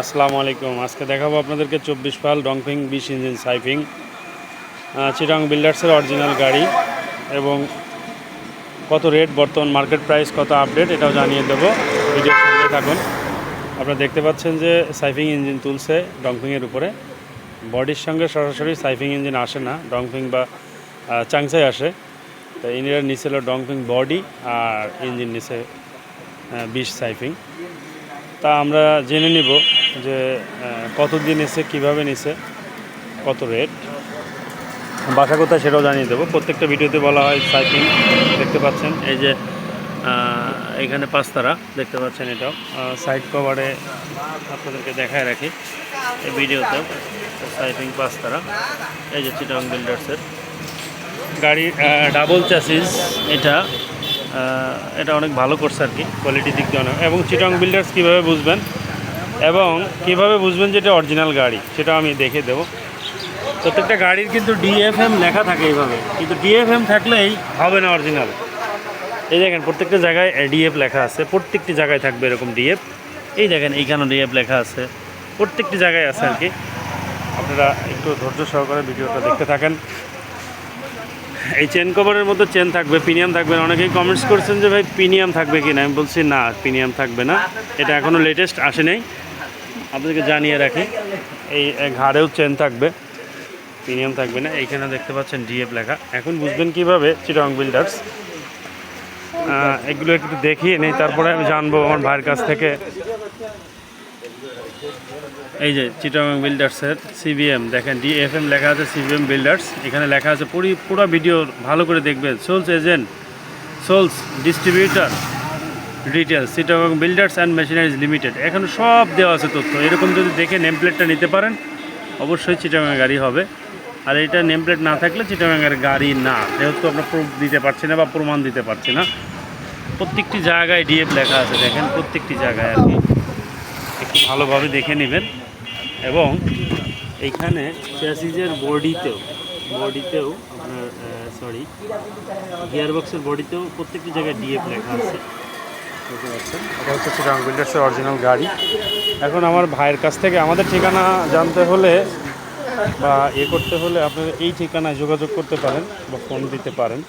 আসসালামু আলাইকুম। আজকে দেখাবো আপনাদেরকে চব্বিশ পাল ডংফিং বিশ ইঞ্জিন সাইফিং চিটাং বিল্ডার্সের অরিজিনাল গাড়ি এবং কত রেট, বর্তমান মার্কেট প্রাইস কত আপডেট এটাও জানিয়ে দেবো। ভিডিওর সঙ্গে থাকুন। আপনারা দেখতে পাচ্ছেন যে সাইফিং ইঞ্জিন তুলছে ডংফিংয়ের উপরে। বডির সঙ্গে সরাসরি সাইফিং ইঞ্জিন আসে না, ডংফিং বা চাংসাই আসে। তো ইনিরা নিচে হলো ডংফিং বডি আর ইঞ্জিন নিচে বিশ সাইফিং। তা আমরা জেনে নিব যে কতদিন এসে কীভাবে নিছে, কত রেট বাসা কোথায় সেটাও জানিয়ে দেবো। প্রত্যেকটা ভিডিওতে বলা হয় সাইক্লিং দেখতে পাচ্ছেন। এই যে এখানে পাঁচতারা দেখতে পাচ্ছেন এটাও। সাইড কভারে আপনাদেরকে দেখায় রাখি এই ভিডিওতেও সাইক্লিং পাঁচতারা এই যে চিটাং বিল্ডার্সের গাড়ি ডাবল চ্যাসিস এটা এটা অনেক ভালো করছে আর কি কোয়ালিটির দিক দিয়ে অনেক। এবং চিটং বিল্ডার্স কীভাবে বুঝবেন? এবং কীভাবে বুঝবেন যে এটা অরিজিনাল গাড়ি, সেটা আমি দেখে দেবো। প্রত্যেকটা গাড়ির কিন্তু ডিএফএম লেখা থাকে এইভাবে, কিন্তু ডিএফএম থাকলেই হবে না অরিজিনাল এই দেখেন, প্রত্যেকটা জায়গায় ডিএফ লেখা আছে, প্রত্যেকটি জায়গায় থাকবে এরকম ডিএফ এই দেখেন, এইখানেও ডিএফ লেখা আছে, প্রত্যেকটি জায়গায় আছে আর কি। আপনারা একটু ধৈর্য সহকারে ভিডিওটা দেখতে থাকেন। এই চেন কভারের মধ্যে চেন থাকবে প্রিমিয়াম থাকবে। না অনেকেই কমেন্টস করছেন যে, ভাই প্রিমিয়াম থাকবে কি না আমি বলছি, না প্রিমিয়াম থাকবে না। এটা এখনও লেটেস্ট আসে নাই। আপনাদেরকে জানিয়ে রাখি, এই ঘাড়েও চেন থাকবে প্রিমিয়াম থাকবে না। এইখানে দেখতে পাচ্ছেন ডিএফ লেখা। এখন বুঝবেন কীভাবে চিটং বিল্ডার্স এগুলো একটু দেখিয়ে নেই, তারপরে আমি জানব আমার ভাইয়ের কাছ থেকে। এই যে চিটং বিল্ডার্সের সিবিএম দেখেন ডিএফএম লেখা আছে সিবিএম বিল্ডার্স এখানে লেখা আছে, পুরি, পুরো ভিডিও ভালো করে দেখবেন। Sales agent sales distributor retail Chittagong builders and machineries limited এখানে সব দেওয়া আছে তথ্য। এরকম যদি দেখে নেম প্লেটটা নিতে পারেন, অবশ্যই চিটাগাং গাড়ি হবে। আর এটা নেম প্লেট না থাকলে চিটাগাঙ্গের গাড়ি না। যেহেতু আমরা প্রুফ দিতে পারছি না বা প্রমাণ দিতে পারছি না। প্রত্যেকটি জায়গায় ডিএফ লেখা আছে দেখেন, প্রত্যেকটি জায়গায় আর কি। একটু ভালোভাবে দেখে নেবেন। এবং এইখানে চ্যাসিজের বডিতেও বডিতেও আপনার সরি গিয়ারবক্সের বডিতেও প্রত্যেকটি জায়গায় ডিএফ লেখা আছে। বুঝতে পারছেন? এটা হচ্ছে চিটাং বিল্ডার্সের অরিজিনাল গাড়ি। এখন আমার ভাইয়ের কাছ থেকে আমাদের ঠিকানা জানতে হলে বা এ করতে হলে আপনারা এই ঠিকানায় যোগাযোগ করতে পারেন বা ফোন দিতে পারেন।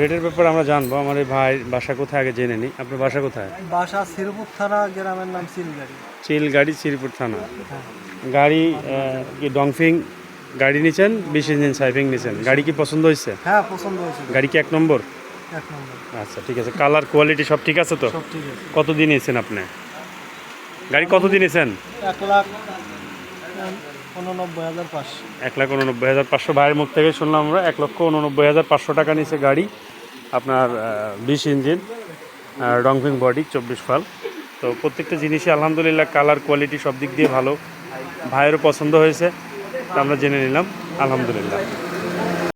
রেটের ব্যাপারে আমরা জানব। আমার এই ভাই বাসা কোথায় আগে জেনে নিই। আপনার বাসা কোথায়? বাসা শ্রীপুর থানা গ্রামের নাম সিলগাড়ি চিল গাড়ি শ্রীপুর থানা। গাড়ি কি ডংফিং গাড়ি নিছেন? বিশ ইঞ্জিন সাইফিং নিছেন। গাড়ি কি পছন্দ হয়েছে? হ্যাঁ পছন্দ হয়েছে। গাড়ি কি এক নম্বর? এক নম্বর। আচ্ছা ঠিক আছে। কালার কোয়ালিটি সব ঠিক আছে তো? সব ঠিক আছে। কতদিন নিয়েছেন আপনি? গাড়ি কতদিন নিয়েছেন এক লাখ উননব্বই হাজার পাঁচশো। এক লাখ উননব্বই হাজার পাঁচশো। ভাইয়ের মুখ থেকে শুনলাম আমরা এক লক্ষ উননব্বই হাজার পাঁচশো টাকা নিচে গাড়ি। আপনার বিশ ইঞ্জিন রংফিং বডি চব্বিশ ফাল। তো প্রত্যেকটা জিনিসই আলহামদুলিল্লাহ কালার কোয়ালিটি সব দিক দিয়ে ভালো। ভাইয়েরও পছন্দ হয়েছে আমরা জেনে নিলাম। আলহামদুলিল্লাহ।